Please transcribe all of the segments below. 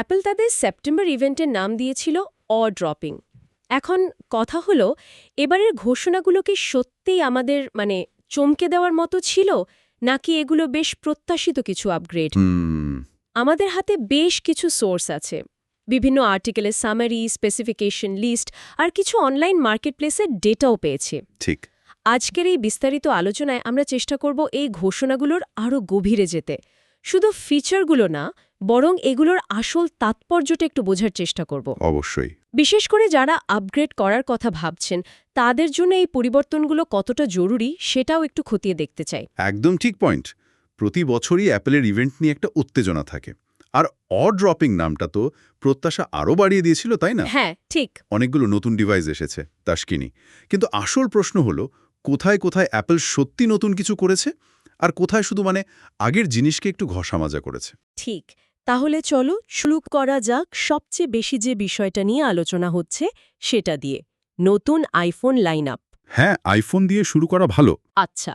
Apple তাদের September ইভেন্টের নাম দিয়েছিল অ ড্রপিং এখন কথা হলো এবারের ঘোষণাগুলো কি সত্যিই আমাদের মানে চমকে দেওয়ার মতো ছিল নাকি এগুলো বেশ প্রত্যাশিত কিছু আপগ্রেড আমাদের হাতে বেশ কিছু সোর্স আছে। বিভিন্ন আর্টিকেলের সামারি স্পেসিফিকেশন লিস্ট আর কিছু অনলাইন মার্কেটপ্লেসের ডেটাও পেয়েছে। ঠিক। আজকের এই বিস্তারিত আলোচনায় আমরা চেষ্টা করব এই ঘোষণাগুলোর আরও গভীরে যেতে। শুধু ফিচারগুলো না বরং এগুলোর আসল তাৎপর্যটা একটু বোঝার চেষ্টা করব। অবশ্যই। বিশেষ করে যারা আপগ্রেড করার কথা ভাবছেন তাদের জন্য এই পরিবর্তনগুলো কতটা জরুরি সেটাও একটু খতিয়ে দেখতে চাই। একদম ঠিক পয়েন্ট প্রতি বছরই অ্যাপেলের ইভেন্ট নিয়ে একটা উত্তেজনা থাকে। আর অ ড্রপিং নামটা তো প্রত্যাশা আরও বাড়িয়ে দিয়েছিল তাই না? হ্যাঁ ঠিক। অনেকগুলো নতুন ডিভাইস এসেছে তাস্কিনি কিন্তু আসল প্রশ্ন হলো কোথায় কোথায় অ্যাপল সত্যি নতুন কিছু করেছে? আর কোথায় শুধু মানে আগের জিনিসকে একটু ঘষামাজা করেছে? ঠিক। তাহলে চলো শুরু করা যাক সবচেয়ে বেশি যে বিষয়টা নিয়ে আলোচনা হচ্ছে সেটা দিয়ে। নতুন আইফোন লাইন আপ হ্যাঁ আইফোন দিয়ে শুরু করা ভালো। আচ্ছা।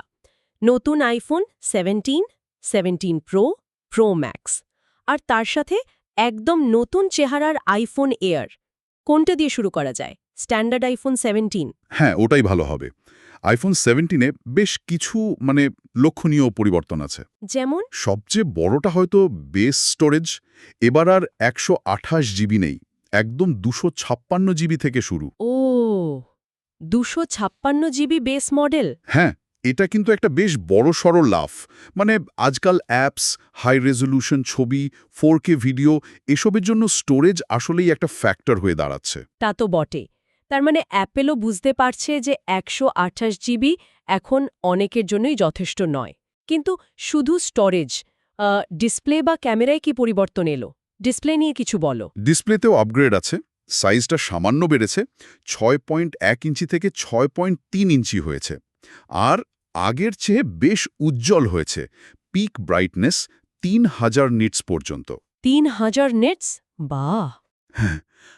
নতুন iPhone seventeen seventeen pro pro max আর তার সাথে একদম নতুন চেহারার আইফোন এয়ার কোনটা দিয়ে শুরু করা যায়? স্ট্যান্ডার্ড আইফোন সেভেন্টিন হ্যাঁ ওটাই ভালো হবে। আইফোন সেভেন্টিনে বেশ কিছু মানে লক্ষণীয় পরিবর্তন আছে। যেমন? সবচেয়ে বড়টা হয়তো বেস স্টোরেজ এবার আর একশো আঠাশ জিবি নেই একদম দুশো ছাপ্পান্ন জিবি থেকে শুরু। ও দুশো ছাপ্পান্ন জিবি বেস মডেল হ্যাঁ এটা কিন্তু একটা বেশ বড় সড় লাফ। মানে আজকাল অ্যাপস হাই রেজলিউশন ছবি ফোর ভিডিও এসবের জন্য স্টোরেজ আসলেই একটা ফ্যাক্টর হয়ে দাঁড়াচ্ছে। তা তো বটে তার মানে অ্যাপেলও বুঝতে পারছে যে একশো আঠাশ জিবি এখন অনেকের জন্যই যথেষ্ট নয়। কিন্তু শুধু স্টোরেজ ডিসপ্লে বা ক্যামেরায় কি পরিবর্তন এলো? ডিসপ্লে নিয়ে কিছু বলো। ডিসপ্লেতেও আপগ্রেড আছে সাইজটা সামান্য বেড়েছে ছয় পয়েন্ট এক ইঞ্চি থেকে ছয় পয়েন্ট তিন ইঞ্চি হয়েছে। আর আগের চেয়ে বেশ উজ্জ্বল হয়েছে পিক ব্রাইটনেস তিন হাজার নিটস পর্যন্ত। তিন হাজার নেটস বাহ!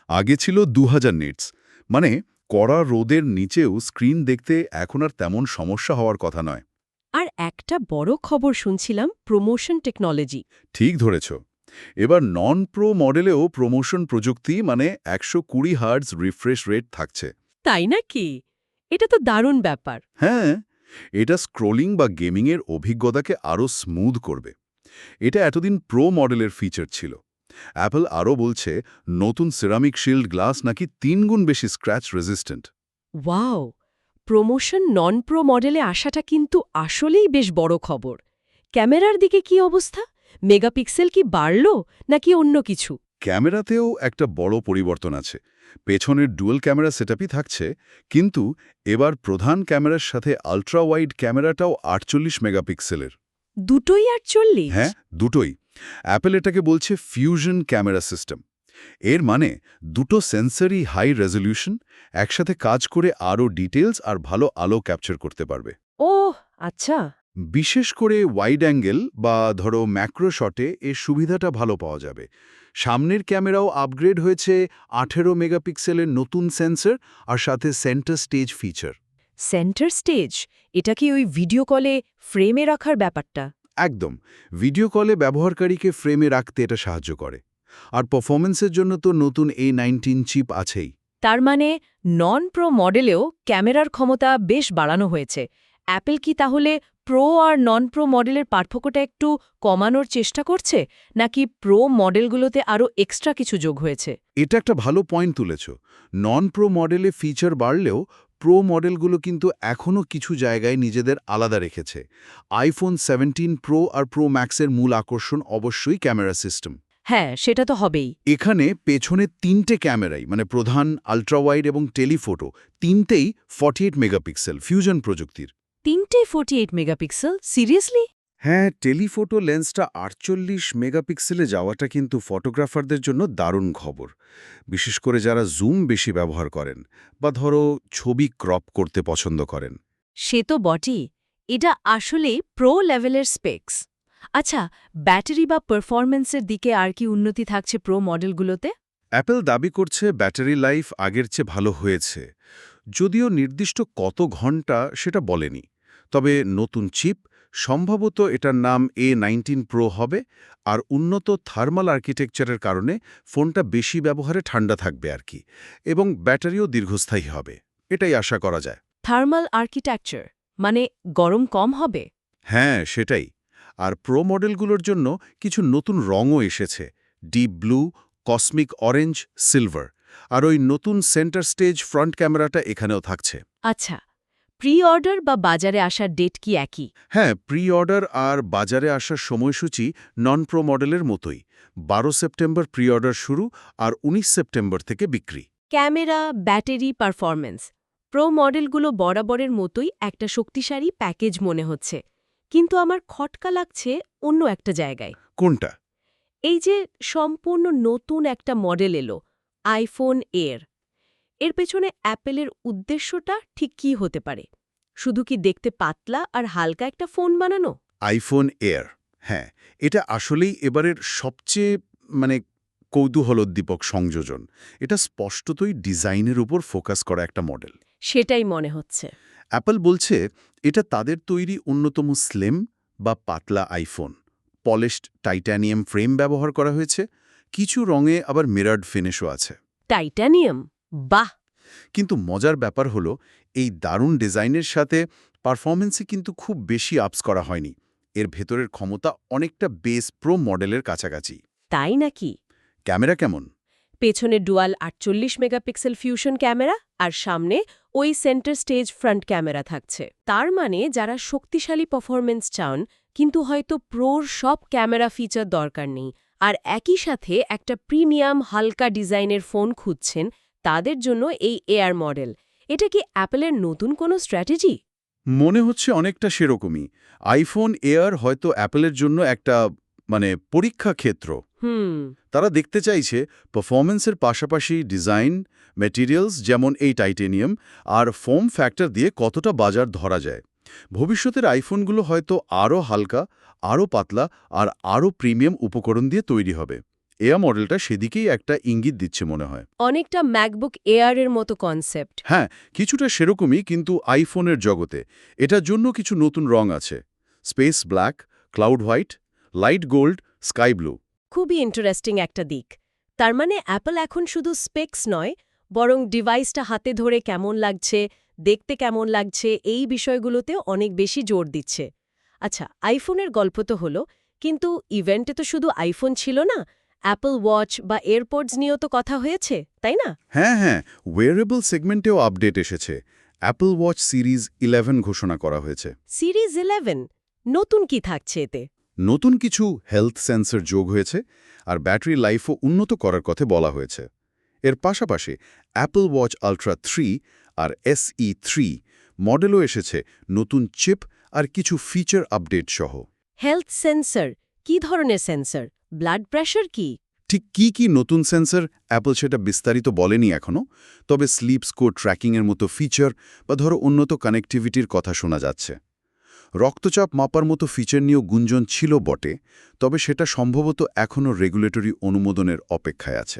আগে ছিল দু হাজার নিটস মানে কড়া রোদের নিচেও স্ক্রিন দেখতে এখন আর তেমন সমস্যা হওয়ার কথা নয়। আর একটা বড় খবর শুনছিলাম প্রমোশন টেকনোলজি ঠিক ধরেছ। এবার নন প্রো মডেলেও প্রমোশন প্রযুক্তি মানে একশো কুড়ি হার্টস রিফ্রেশ রেট থাকছে। তাই নাকি? এটা তো দারুণ ব্যাপার। হ্যাঁ এটা স্ক্রোলিং বা গেমিংয়ের অভিজ্ঞতাকে আরও স্মুথ করবে। এটা এতদিন প্রো মডেলের ফিচার ছিল। অ্যাপল আরও বলছে নতুন সিরামিক শিল্ড গ্লাস নাকি তিনগুণ বেশি scratch resistant wow! Promotion non pro মডেলে আসাটা কিন্তু আসলেই বেশ বড় খবর। ক্যামেরার দিকে কি অবস্থা? মেগাপিক্সেল কি বাড়ল নাকি অন্য কিছু? ক্যামেরাতেও একটা বড় পরিবর্তন আছে। পেছনের ডুয়েল ক্যামেরা সেটআপই থাকছে কিন্তু এবার প্রধান ক্যামেরার সাথে আল্ট্রা ওয়াইড ক্যামেরাটাও আটচল্লিশ মেগাপিক্সেলের। দুটোই আর চল্লিশ হ্যাঁ দুটোই। অ্যাপেল এটাকে বলছে ফিউশন ক্যামেরা সিস্টেম এর মানে দুটো সেন্সারি হাই রেজলিউশন একসাথে কাজ করে আরও ডিটেলস আর ভালো আলো ক্যাপচার করতে পারবে। ও আচ্ছা। বিশেষ করে ওয়াইড অ্যাঙ্গেল বা ধরো ম্যাক্রো শটে এর সুবিধাটা ভালো পাওয়া যাবে। সামনের ক্যামেরাও আপগ্রেড হয়েছে আঠেরো মেগাপিক্সেলের নতুন সেন্সর আর সাথে center stage feature center stage এটা কি ওই ভিডিও কলে ফ্রেমে রাখার ব্যাপারটা? একদম ভিডিও কলে ব্যবহারকারীকে ফ্রেমে রাখতে এটা সাহায্য করে। আর পারফরমেন্সের জন্য তো নতুন এ নাইনটিন চিপ আছেই। তার মানে নন প্রো মডেলেও ক্যামেরার ক্ষমতা বেশ বাড়ানো হয়েছে। অ্যাপেল কি তাহলে প্রো আর নন প্রো মডেলের পার্থক্যটা একটু কমানোর চেষ্টা করছে? নাকি প্রো মডেলগুলোতে আরও এক্সট্রা কিছু যোগ হয়েছে? এটা একটা ভালো পয়েন্ট তুলেছ। নন প্রো মডেলে ফিচার বাড়লেও প্রো মডেলগুলো কিন্তু এখনও কিছু জায়গায় নিজেদের আলাদা রেখেছে। আইফোন সেভেন্টিন প্রো আর প্রো ম্যাক্সের মূল আকর্ষণ অবশ্যই ক্যামেরা সিস্টেম। হ্যাঁ সেটা তো হবেই। এখানে পেছনে তিনটে ক্যামেরাই মানে প্রধান আলট্রাওয়াইড এবং টেলিফোটো তিনটেই ফর্টি এইট মেগাপিক্সেল ফিউজন প্রযুক্তির। তিনটেই ফর্টি এইট মেগাপিক্সেল সিরিয়াসলি হ্যাঁ টেলিফোটো লেন্সটা আটচল্লিশ মেগাপিক্সেলে যাওয়াটা কিন্তু ফটোগ্রাফারদের জন্য দারুণ খবর। বিশেষ করে যারা জুম বেশি ব্যবহার করেন বা ধরো ছবি ক্রপ করতে পছন্দ করেন। সে তো বটেই। এটা আসলে প্রো লেভেলের স্পেক্স। আচ্ছা ব্যাটারি বা পারফরম্যান্সের দিকে আর কি উন্নতি থাকছে প্রো মডেলগুলোতে? অ্যাপেল দাবি করছে ব্যাটারি লাইফ আগের চেয়ে ভালো হয়েছে। যদিও নির্দিষ্ট কত ঘণ্টা সেটা বলেনি। তবে নতুন চিপ সম্ভবত এটার নাম এ নাইনটিন প্রো হবে আর উন্নত থার্মাল আর্কিটেকচারের কারণে ফোনটা বেশি ব্যবহারে ঠান্ডা থাকবে আর কি এবং ব্যাটারিও দীর্ঘস্থায়ী হবে এটাই আশা করা যায়। থার্মাল আর্কিটেকচার মানে গরম কম হবে? হ্যাঁ সেটাই আর প্রো মডেলগুলোর জন্য কিছু নতুন রঙও এসেছে deep blue cosmic orange silver আর ওই নতুন সেন্টার স্টেজ ফ্রন্ট ক্যামেরাটা এখানেও থাকছে। আচ্ছা প্রি অর্ডার বা বাজারে আসার ডেট কি একই? হ্যাঁ প্রি অর্ডার আর বাজারে আসার সময়সূচি নন প্রো মডেলের মতোই। বারো সেপ্টেম্বর প্রি অর্ডার শুরু আর ১৯ সেপ্টেম্বর থেকে বিক্রি। Camera battery performance. প্রো মডেলগুলো বরাবরের মতোই একটা শক্তিশালী প্যাকেজ মনে হচ্ছে। কিন্তু আমার খটকা লাগছে অন্য একটা জায়গায়। কোনটা? এই যে সম্পূর্ণ নতুন একটা মডেল এলো আইফোন এর এর পেছনে অ্যাপেলের উদ্দেশ্যটা ঠিক কী হতে পারে? শুধু কি দেখতে পাতলা আর হালকা একটা ফোন বানানো? আইফোন এয়ার হ্যাঁ এটা আসলেই এবারের সবচেয়ে মানে কৌতূহলোদ্দীপক সংযোজন। এটা স্পষ্টতই ডিজাইনের উপর ফোকাস করা একটা মডেল। সেটাই মনে হচ্ছে। অ্যাপল বলছে এটা তাদের তৈরি অন্যতম স্লেম বা পাতলা আইফোন। পলিশড টাইটানিয়াম ফ্রেম ব্যবহার করা হয়েছে কিছু রঙে আবার মিরার্ড ফিনিশও আছে। টাইটানিয়াম? বাহ! কিন্তু মজার ব্যাপার হলো এই দারুণ ডিজাইনের সাথে পারফরমেন্সে কিন্তু খুব বেশি আপস করা হয়নি। এর ভেতরের ক্ষমতা অনেকটা বেস প্রো মডেলের কাছাকাছি। তাই নাকি? ক্যামেরা কেমন? পেছনে ডুয়াল আটচল্লিশ মেগাপিক্সেল ফিউশন ক্যামেরা আর সামনে ওই সেন্টার স্টেজ ফ্রন্ট ক্যামেরা থাকছে। তার মানে যারা শক্তিশালী পারফরমেন্স চান কিন্তু হয়তো প্রোর সব ক্যামেরা ফিচার দরকার নেই। আর একই সাথে একটা প্রিমিয়াম হালকা ডিজাইনের ফোন খুঁজছেন তাদের জন্য এই এয়ার মডেল। এটা কি অ্যাপেলের নতুন কোনো স্ট্র্যাটেজি? মনে হচ্ছে অনেকটা সেরকমই। আইফোন এয়ার হয়তো অ্যাপলের জন্য একটা মানে পরীক্ষা ক্ষেত্র। তারা দেখতে চাইছে পারফরমেন্সের পাশাপাশি ডিজাইন ম্যাটেরিয়ালস যেমন এই টাইটেনিয়াম আর ফোম ফ্যাক্টর দিয়ে কতটা বাজার ধরা যায়। ভবিষ্যতের আইফোনগুলো হয়তো আরও হালকা আরও পাতলা আর আরও প্রিমিয়াম উপকরণ দিয়ে তৈরি হবে। এয়া মডেলটা সেদিকেই একটা ইঙ্গিত দিচ্ছে মনে হয়। অনেকটা ম্যাকবুক এয়ারের মতো কনসেপ্ট। হ্যাঁ কিছুটা সেরকমই কিন্তু আইফোনের জগতে। এটার জন্য কিছু নতুন রং আছে। Space black cloud white light gold sky blue. খুবই ইন্টারেস্টিং একটা দিক। তার মানে অ্যাপল এখন শুধু স্পেক্স নয় বরং ডিভাইসটা হাতে ধরে কেমন লাগছে দেখতে কেমন লাগছে এই বিষয়গুলোতেও অনেক বেশি জোর দিচ্ছে। আচ্ছা আইফোনের গল্প তো হলো কিন্তু ইভেন্টে তো শুধু আইফোন ছিল না অ্যাপল ওয়াচ বা এয়ারপোর্টস নিয়েও তো কথা হয়েছে তাই না? হ্যাঁ হ্যাঁ ওয়েরেবল সেগমেন্টেও আপডেট এসেছে। অ্যাপল ওয়াচ সিরিজ ইলেভেন ঘোষণা করা হয়েছে। সিরিজ ইলেভেন নতুন কি থাকছে এতে? নতুন কিছু হেলথ সেন্সর যোগ হয়েছে আর ব্যাটারি লাইফও উন্নত করার কথা বলা হয়েছে। এর পাশাপাশি অ্যাপল ওয়াচ আলট্রা থ্রি আর এসই থ্রি মডেলও এসেছে নতুন চিপ আর কিছু ফিচার আপডেট সহ। হেলথ সেন্সর কি ধরনের সেন্সর ব্লাড প্রেশার কি? ঠিক কি কি নতুন সেন্সর অ্যাপল সেটা বিস্তারিত বলেনি এখনও তবে স্লিপ স্কোর ট্র্যাকিংয়ের মতো ফিচার বা ধরো উন্নত কানেক্টিভিটির কথা শোনা যাচ্ছে। রক্তচাপ মাপার মতো ফিচার নিয়েও গুঞ্জন ছিল বটে তবে সেটা সম্ভবত এখনও রেগুলেটরি অনুমোদনের অপেক্ষায় আছে।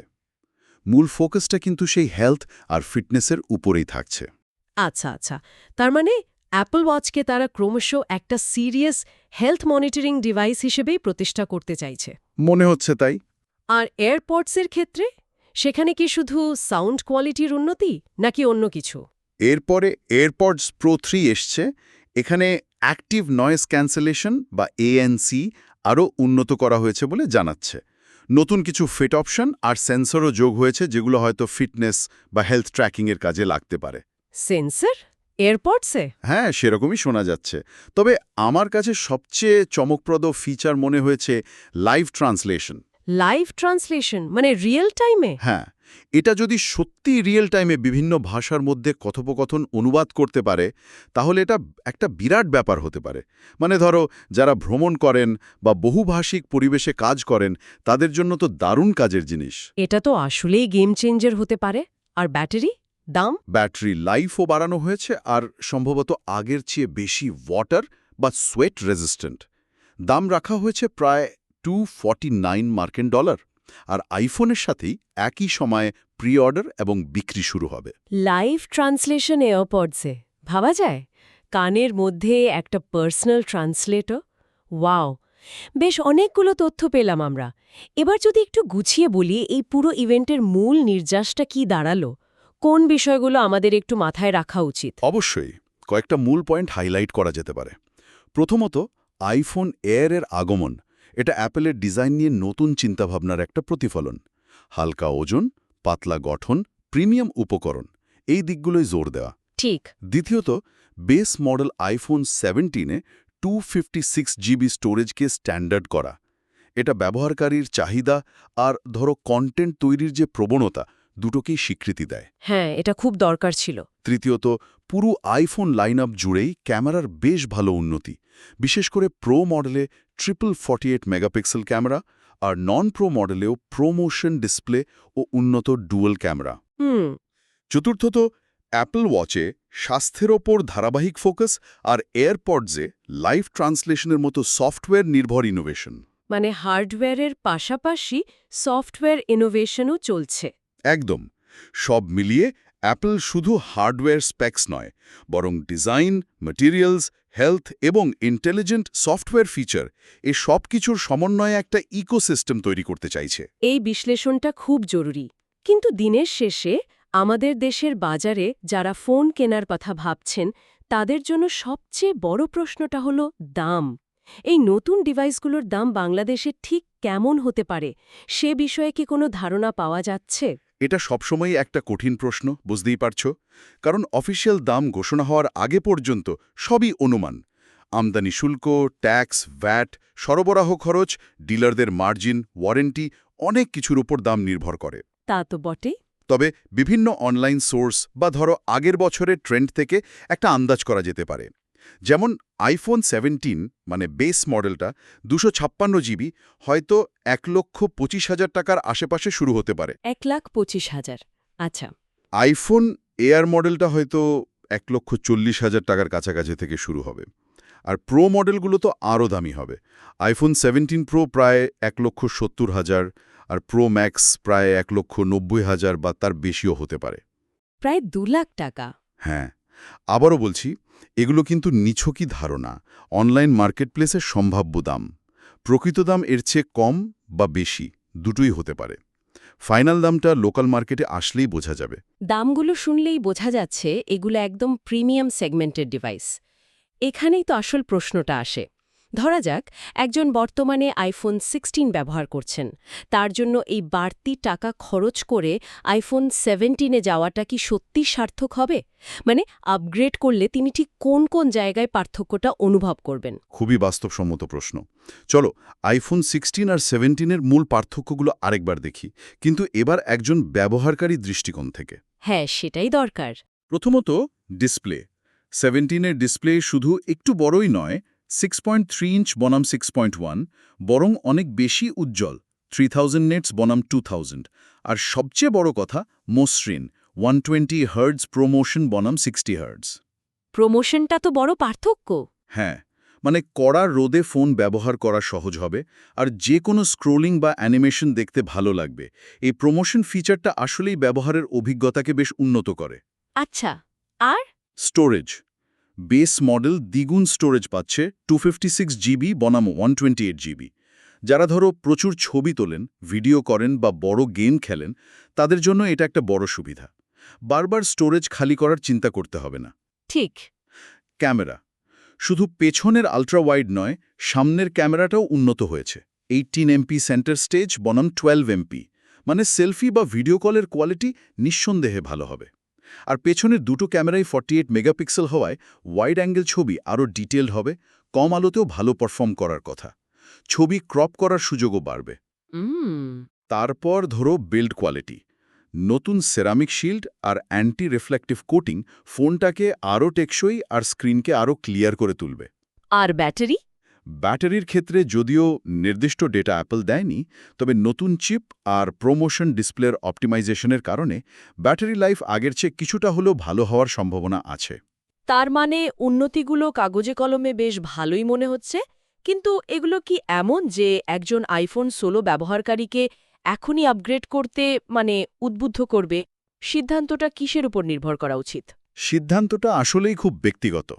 মূল ফোকাসটা কিন্তু সেই হেলথ আর ফিটনেসের উপরেই থাকছে। আচ্ছা আচ্ছা। তার মানে অ্যাপল ওয়াচকে তারা ক্রমশ একটা সিরিয়াস হেলথ মনিটরিং ডিভাইস হিসেবেই প্রতিষ্ঠা করতে চাইছে। মনে হচ্ছে তাই। আর এয়ারপডসের ক্ষেত্রে? সেখানে কি শুধু সাউন্ড কোয়ালিটির উন্নতি নাকি অন্য কিছু? এরপরে এয়ারপডস প্রো থ্রি এসছে। এখানে অ্যাক্টিভ নয়েজ ক্যান্সেলেশন বা এএনসি আরও উন্নত করা হয়েছে বলে জানাচ্ছে। নতুন কিছু ফিট অপশন আর সেন্সরও যোগ হয়েছে যেগুলো হয়তো ফিটনেস বা হেলথ ট্র্যাকিংয়ের কাজে লাগতে পারে। সেন্সর? এয়ারপডসে হ্যাঁ সেরকমই শোনা যাচ্ছে। তবে আমার কাছে সবচেয়ে চমকপ্রদ ফিচার মনে হয়েছে লাইভ ট্রান্সলেশন লাইভ ট্রান্সলেশন মানে রিয়েল টাইমে হ্যাঁ এটা যদি সত্যি রিয়েল টাইমে বিভিন্ন ভাষার মধ্যে কথোপকথন অনুবাদ করতে পারে তাহলে এটা একটা বিরাট ব্যাপার হতে পারে। মানে ধরো যারা ভ্রমণ করেন বা বহুভাষিক পরিবেশে কাজ করেন তাদের জন্য তো দারুণ কাজের জিনিস। এটা তো আসলেই গেম চেঞ্জার হতে পারে। আর ব্যাটারি? দাম? ব্যাটারি লাইফও বাড়ানো হয়েছে আর সম্ভবত আগের চেয়ে বেশি ওয়াটার বা সোয়েট রেজিস্ট্যান্ট দাম রাখা হয়েছে প্রায় টু মার্কিন ডলার আর আইফোনের সাথেই একই সময়ে প্রি অর্ডার এবং বিক্রি শুরু হবে। লাইভ ট্রান্সলেশন এয়ারপডসে ভাবা যায়? কানের মধ্যে একটা পার্সোনাল ট্রান্সলেটর ওয়াও বেশ অনেকগুলো তথ্য পেলাম আমরা। এবার যদি একটু গুছিয়ে বলি এই পুরো ইভেন্টের মূল নির্যাসটা কি দাঁড়াল? কোন বিষয়গুলো আমাদের একটু মাথায় রাখা উচিত? অবশ্যই কয়েকটা মূল পয়েন্ট হাইলাইট করা যেতে পারে। প্রথমত আইফোন এয়ারের আগমন এটা অ্যাপেলের ডিজাইন নিয়ে নতুন চিন্তাভাবনার একটা প্রতিফলন। হালকা ওজন পাতলা গঠন প্রিমিয়াম উপকরণ এই দিকগুলোই জোর দেওয়া। ঠিক। দ্বিতীয়ত বেস মডেল আইফোন সেভেন্টিনে টু ফিফটি সিক্স জিবি স্টোরেজকে স্ট্যান্ডার্ড করা। এটা ব্যবহারকারীর চাহিদা আর ধরো কন্টেন্ট তৈরির যে প্রবণতা দুটোকেই স্বীকৃতি দেয়। হ্যাঁ এটা খুব দরকার ছিল। তৃতীয়ত পুরো আইফোন লাইন আপ জুড়েই ক্যামেরার বেশ ভালো উন্নতি। বিশেষ করে প্রো মডেলে triple forty eight megapixel camera আর নন প্রো মডেলেও প্রোমোশন ডিসপ্লে ও উন্নত ডুয়েল ক্যামেরা। হুম। চতুর্থত অ্যাপল ওয়াচে স্বাস্থ্যের ওপর ধারাবাহিক ফোকাস আর এয়ারপডসে লাইভ ট্রান্সলেশনের মতো সফটওয়্যার নির্ভর ইনোভেশন মানে হার্ডওয়্যারের পাশাপাশি সফটওয়্যার ইনোভেশনও চলছে। একদম। সব মিলিয়ে অ্যাপল শুধু হার্ডওয়্যার স্পেক্স নয়, বরং ডিজাইন ম্যাটেরিয়ালস হেলথ এবং ইন্টেলিজেন্ট সফটওয়্যার ফিচার এ সব কিছুর সমন্বয়ে একটা ইকোসিস্টেম তৈরি করতে চাইছে। এই বিশ্লেষণটা খুব জরুরি। কিন্তু দিনের শেষে আমাদের দেশের বাজারে যারা ফোন কেনার কথা ভাবছেন, তাদের জন্য সবচেয়ে বড় প্রশ্নটা হলো দাম। এই নতুন ডিভাইসগুলোর দাম বাংলাদেশে ঠিক কেমন হতে পারে, সে বিষয়ে কি কোনো ধারণা পাওয়া যাচ্ছে? এটা সবসময়ই একটা কঠিন প্রশ্ন বুঝতেই পারছ? কারণ অফিসিয়াল দাম ঘোষণা হওয়ার আগে পর্যন্ত সবই অনুমান। আমদানি শুল্ক ট্যাক্স ভ্যাট সরবরাহ খরচ ডিলারদের মার্জিন ওয়ারেন্টি অনেক কিছুর উপর দাম নির্ভর করে। তা তো বটে তবে বিভিন্ন অনলাইন সোর্স বা ধরো আগের বছরের ট্রেন্ড থেকে একটা আন্দাজ করা যেতে পারে। যেমন আইফোন সেভেন্টিন মানে বেস মডেলটা দুশো ছাপ্পান্ন জিবি হয়তো এক লক্ষ পঁচিশ হাজার টাকার আশেপাশে শুরু হতে পারে। এক লাখ পঁচিশ হাজার আচ্ছা। আইফোন এয়ার মডেলটা হয়তো এক লক্ষ চল্লিশ হাজার টাকার কাছাকাছি থেকে শুরু হবে। আর প্রো মডেলগুলো তো আরও দামি হবে। আইফোন সেভেন্টিন প্রো প্রায় এক লক্ষ সত্তর হাজার আর প্রো ম্যাক্স প্রায় এক লক্ষ নব্বই হাজার বা তার বেশিও হতে পারে। প্রায় দু লাখ টাকা। হ্যাঁ আবারও বলছি এগুলো কিন্তু নিছকই ধারণা। অনলাইন মার্কেটপ্লেসের সম্ভাব্য দাম। প্রকৃত দাম এর চেয়ে কম বা বেশি দুটোই হতে পারে। ফাইনাল দামটা লোকাল মার্কেটে আসলেই বোঝা যাবে। দামগুলো শুনলেই বোঝা যাচ্ছে এগুলো একদম প্রিমিয়াম সেগমেন্টের ডিভাইস। এখানেই তো আসল প্রশ্নটা আসে। ধরা যাক একজন বর্তমানে আইফোন সিক্সটিন ব্যবহার করছেন। তার জন্য এই বাড়তি টাকা খরচ করে আইফোন সেভেন্টিনে যাওয়াটা কি সত্যি সার্থক হবে? মানে আপগ্রেড করলে তিনি ঠিক কোন কোন জায়গায় পার্থক্যটা অনুভব করবেন? খুবই বাস্তবসম্মত প্রশ্ন। চলো আইফোন সিক্সটিন আর সেভেন্টিনের মূল পার্থক্যগুলো আরেকবার দেখি কিন্তু এবার একজন ব্যবহারকারী দৃষ্টিকোণ থেকে। হ্যাঁ সেটাই দরকার। প্রথমত ডিসপ্লে সেভেন্টিনের ডিসপ্লে শুধু একটু বড়ই নয় সিক্স পয়েন্ট থ্রি ইঞ্চ বনাম সিক্স পয়েন্ট ওয়ান বরং অনেক বেশি উজ্জ্বল থ্রি থাউজেন্ড নেটস বনাম টু থাউজেন্ড আর সবচেয়ে বড় কথা মসৃণ ওয়ান টোয়েন্টি হার্ডস প্রোমোশন বনাম সিক্সটি হার্ডস প্রমোশনটা তো বড় পার্থক্য। হ্যাঁ মানে কড়া রোদে ফোন ব্যবহার করা সহজ হবে আর যে কোনো স্ক্রোলিং বা অ্যানিমেশন দেখতে ভালো লাগবে। এই প্রমোশন ফিচারটা আসলেই ব্যবহারের অভিজ্ঞতাকে বেশ উন্নত করে। আচ্ছা আর? স্টোরেজ বেস মডেল দ্বিগুণ স্টোরেজ পাচ্ছে টু ফিফটি সিক্স জিবি বনাম ওয়ান জিবি। যারা ধরো প্রচুর ছবি তোলেন ভিডিও করেন বা বড় গেম খেলেন তাদের জন্য এটা একটা বড় সুবিধা। বারবার স্টোরেজ খালি করার চিন্তা করতে হবে না। ঠিক। ক্যামেরা। শুধু পেছনের আলট্রা ওয়াইড নয় সামনের ক্যামেরাটাও উন্নত হয়েছে। এইটিন এমপি সেন্টার স্টেজ বনাম টুয়েলভ এমপি মানে সেলফি বা ভিডিও কলের কোয়ালিটি নিঃসন্দেহে ভালো হবে। আর পেছনের দুটো ক্যামেরাই ফর্টি এইট মেগাপিক্সেল হওয়ায় ওয়াইড অ্যাঙ্গেল ছবি আরও ডিটেলড হবে কম আলোতেও ভালো পারফর্ম করার কথা। ছবি ক্রপ করার সুযোগও বাড়বে। তারপর ধরো বিল্ড কোয়ালিটি নতুন সেরামিক শিল্ড আর অ্যান্টি রিফ্লেকটিভ কোটিং ফোনটাকে আরও টেকসই আর স্ক্রিনকে আরও ক্লিয়ার করে তুলবে। আর ব্যাটারি ব্যাটারির ক্ষেত্রে যদিও নির্দিষ্ট ডেটা অ্যাপল দেয়নি তবে নতুন চিপ আর প্রোমোশন ডিসপ্লের অপটিমাইজেশনের কারণে ব্যাটারি লাইফ আগের চেয়ে কিছুটা হলেও ভালো হওয়ার সম্ভাবনা আছে। তার মানে উন্নতিগুলো কাগজে কলমে বেশ ভালোই মনে হচ্ছে কিন্তু এগুলো কি এমন যে একজন আইফোন ষোলো ব্যবহারকারীকে এখনই আপগ্রেড করতে মানে উদ্বুদ্ধ করবে? সিদ্ধান্তটা কিসের উপর নির্ভর করা উচিত? সিদ্ধান্তটা আসলেই খুব ব্যক্তিগত।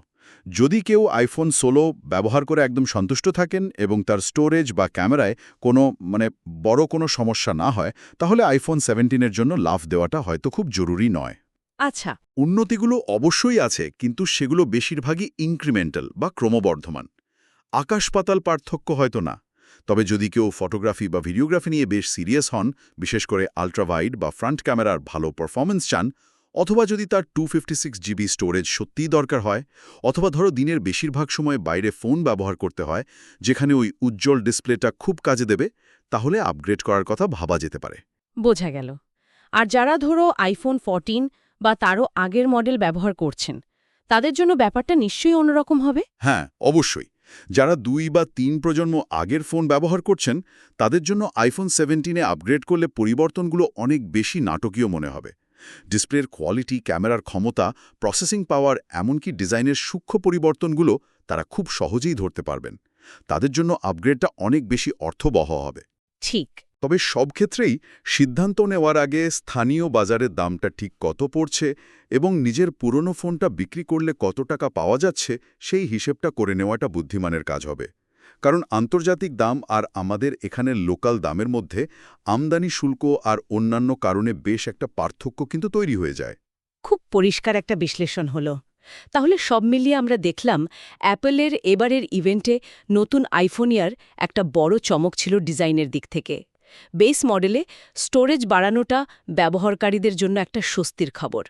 যদি কেউ আইফোন ষোলো ব্যবহার করে একদম সন্তুষ্ট থাকেন এবং তার স্টোরেজ বা ক্যামেরায় কোনো মানে বড় কোনো সমস্যা না হয় তাহলে আইফোন সেভেন্টিনের জন্য লাভ দেওয়াটা হয়তো খুব জরুরি নয়। আচ্ছা। উন্নতিগুলো অবশ্যই আছে কিন্তু সেগুলো বেশিরভাগই ইনক্রিমেন্টাল বা ক্রমবর্ধমান। আকাশ পাতাল পার্থক্য হয়তো না তবে যদি কেউ ফটোগ্রাফি বা ভিডিওগ্রাফি নিয়ে বেশ সিরিয়াস হন বিশেষ করে আল্ট্রাভাইড বা ফ্রন্ট ক্যামেরার ভালো পারফরমেন্স চান অথবা যদি তার টু জিবি স্টোরেজ সত্যিই দরকার হয় অথবা ধরো দিনের বেশিরভাগ সময় বাইরে ফোন ব্যবহার করতে হয় যেখানে ওই উজ্জ্বল ডিসপ্লেটা খুব কাজে দেবে তাহলে আপগ্রেড করার কথা ভাবা যেতে পারে। বোঝা গেল। আর যারা ধরো আইফোন ফোরটিন বা তারও আগের মডেল ব্যবহার করছেন তাদের জন্য ব্যাপারটা নিশ্চয়ই অন্যরকম হবে? হ্যাঁ অবশ্যই। যারা দুই বা তিন প্রজন্ম আগের ফোন ব্যবহার করছেন তাদের জন্য আইফোন সেভেন্টিনে আপগ্রেড করলে পরিবর্তনগুলো অনেক বেশি নাটকীয় মনে হবে। ডিসপ্লের কোয়ালিটি ক্যামেরার ক্ষমতা প্রসেসিং পাওয়ার এমনকি ডিজাইনের সূক্ষ্ম পরিবর্তনগুলো তারা খুব সহজেই ধরতে পারবেন। তাদের জন্য আপগ্রেডটা অনেক বেশি অর্থবহ হবে। ঠিক। তবে সব ক্ষেত্রেই সিদ্ধান্ত নেওয়ার আগে স্থানীয় বাজারের দামটা ঠিক কত পড়ছে এবং নিজের পুরনো ফোনটা বিক্রি করলে কত টাকা পাওয়া যাচ্ছে সেই হিসেবটা করে নেওয়াটা বুদ্ধিমানের কাজ হবে। কারণ আন্তর্জাতিক দাম আর আমাদের এখানের লোকাল দামের মধ্যে আমদানি শুল্ক আর অন্যান্য কারণে বেশ একটা পার্থক্য কিন্তু তৈরি হয়ে যায়। খুব পরিষ্কার একটা বিশ্লেষণ হলো। তাহলে সব মিলিয়ে আমরা দেখলাম অ্যাপলের এবারের ইভেন্টে নতুন আইফোনিয়ার একটা বড় চমক ছিল ডিজাইনের দিক থেকে। বেস মডেলে স্টোরেজ বাড়ানোটা ব্যবহারকারীদের জন্য একটা স্বস্তির খবর।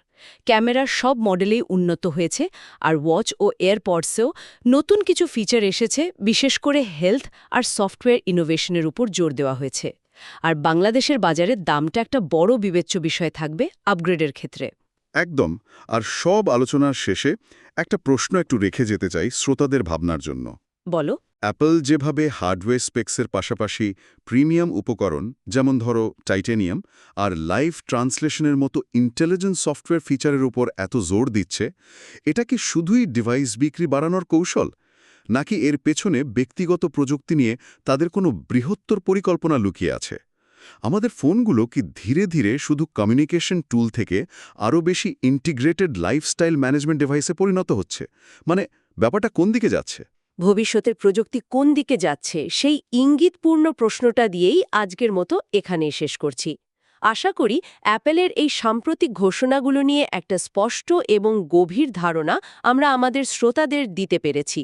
ক্যামেরার সব মডেলেই উন্নত হয়েছে আর ওয়াচ ও এয়ারপডসেও নতুন কিছু ফিচার এসেছে বিশেষ করে হেলথ আর সফটওয়্যার ইনোভেশনের উপর জোর দেওয়া হয়েছে। আর বাংলাদেশের বাজারে দামটা একটা বড় বিবেচ্য বিষয় থাকবে আপগ্রেডের ক্ষেত্রে। একদম। আর সব আলোচনার শেষে একটা প্রশ্ন একটু রেখে যেতে চাই শ্রোতাদের ভাবনার জন্য। বলো। অ্যাপল যেভাবে হার্ডওয়্যার স্পেক্সের পাশাপাশি প্রিমিয়াম উপকরণ, যেমন ধরো টাইটেনিয়াম আর লাইভ ট্রান্সলেশনের মতো ইন্টেলিজেন্স সফটওয়্যার ফিচারের উপর এত জোর দিচ্ছে, এটা কি শুধুই ডিভাইস বিক্রি বাড়ানোর কৌশল? নাকি এর পেছনে ব্যক্তিগত প্রযুক্তি নিয়ে তাদের কোনো বৃহত্তর পরিকল্পনা লুকিয়ে আছে? আমাদের ফোনগুলো কি ধীরে ধীরে শুধু কমিউনিকেশন টুল থেকে আরও বেশি ইন্টিগ্রেটেড লাইফস্টাইল ম্যানেজমেন্ট ডিভাইসে পরিণত হচ্ছে? মানে ব্যাপারটা কোন দিকে যাচ্ছে? ভবিষ্যতের প্রযুক্তি কোন দিকে যাচ্ছে, সেই ইঙ্গিতপূর্ণ প্রশ্নটা দিয়েই আজকের মতো এখানে শেষ করছি। আশা করি অ্যাপেলের এই সাম্প্রতিক ঘোষণাগুলো নিয়ে একটা স্পষ্ট এবং গভীর ধারণা আমরা আমাদের শ্রোতাদের দিতে পেরেছি।